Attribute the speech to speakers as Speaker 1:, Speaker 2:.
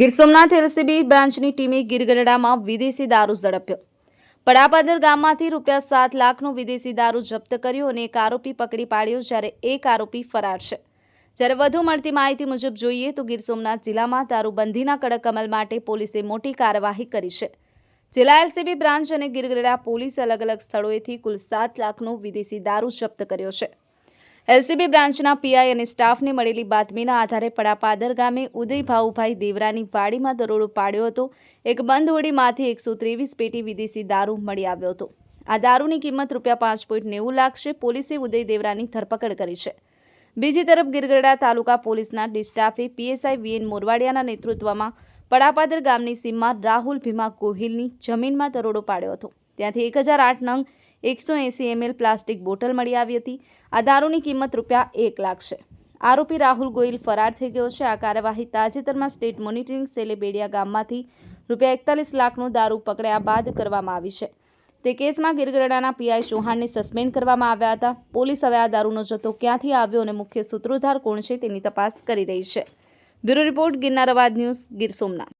Speaker 1: Gir Somnath LCB બ્રાન્ચની ટીમે ગીરગઢડામાં વિદેશી દારૂ ઝડપ્યો. પડાપાદર ગામમાંથી રૂપિયા સાત લાખનો વિદેશી દારૂ જપ્ત કર્યો અને એક આરોપી પકડી પાડ્યો જ્યારે એક આરોપી ફરાર છે. જ્યારે વધુ મળતી માહિતી મુજબ જોઈએ તો ગીર સોમનાથ જિલ્લામાં દારૂબંધીના કડક અમલ માટે પોલીસે મોટી કાર્યવાહી કરી છે. જિલ્લા એલસીબી બ્રાન્ચ અને ગીરગઢડા પોલીસ અલગ અલગ સ્થળોએથી કુલ સાત લાખનો વિદેશી દારૂ જપ્ત કર્યો છે. એલસીબી બ્રાન્ચના પીઆઈ અને સ્ટાફને મળેલી બાતમીના આધારે પડાપાદર ગામે ઉદય ભાઉભાઈ દેવરાની વાડીમાં દરોડો પાડ્યો હતો. એક બંધ હોડીમાંથી એકસો પેટી વિદેશી દારૂ મળી આવ્યો હતો. આ દારૂની કિંમત રૂપિયા પાંચ પોઈન્ટ નેવું લાખ છે. પોલીસે ઉદય દેવરાની ધરપકડ કરી છે. બીજી તરફ ગીરગઢડા તાલુકા પોલીસના ડિસ્ટાફે પીએસઆઈ વીએન મોરવાડિયાના નેતૃત્વમાં પડાપાદર ગામની સીમમાં રાહુલ ભીમા ગોહિલની જમીનમાં દરોડો પાડ્યો હતો. ત્યાંથી એક હજાર આઠ નંગ એકસો એંસી એમએલ પ્લાસ્ટિક બોટલ મળી આવી હતી. આ દારૂની કિંમત રૂપિયા એક લાખ છે. આરોપી રાહુલ ગોયલ ફરાર થઈ ગયો છે. આ કાર્યવાહી તાજેતરમાં સ્ટેટ મોનિટરિંગ સેલે બેડિયા ગામમાંથી રૂપિયા એકતાલીસ લાખનું દારૂ પકડ્યા બાદ કરવામાં આવી છે. તે કેસમાં ગીરગઢડાના પીઆઈ ચૌહાણને સસ્પેન્ડ કરવામાં આવ્યા હતા. પોલીસ હવે આ દારૂનો જથ્થો ક્યાંથી આવ્યો અને મુખ્ય સૂત્રોધાર કોણ છે તેની તપાસ કરી રહી છે. બ્યુરો રિપોર્ટ, ગિરનાર અવાજ ન્યૂઝ, ગીર સોમનાથ.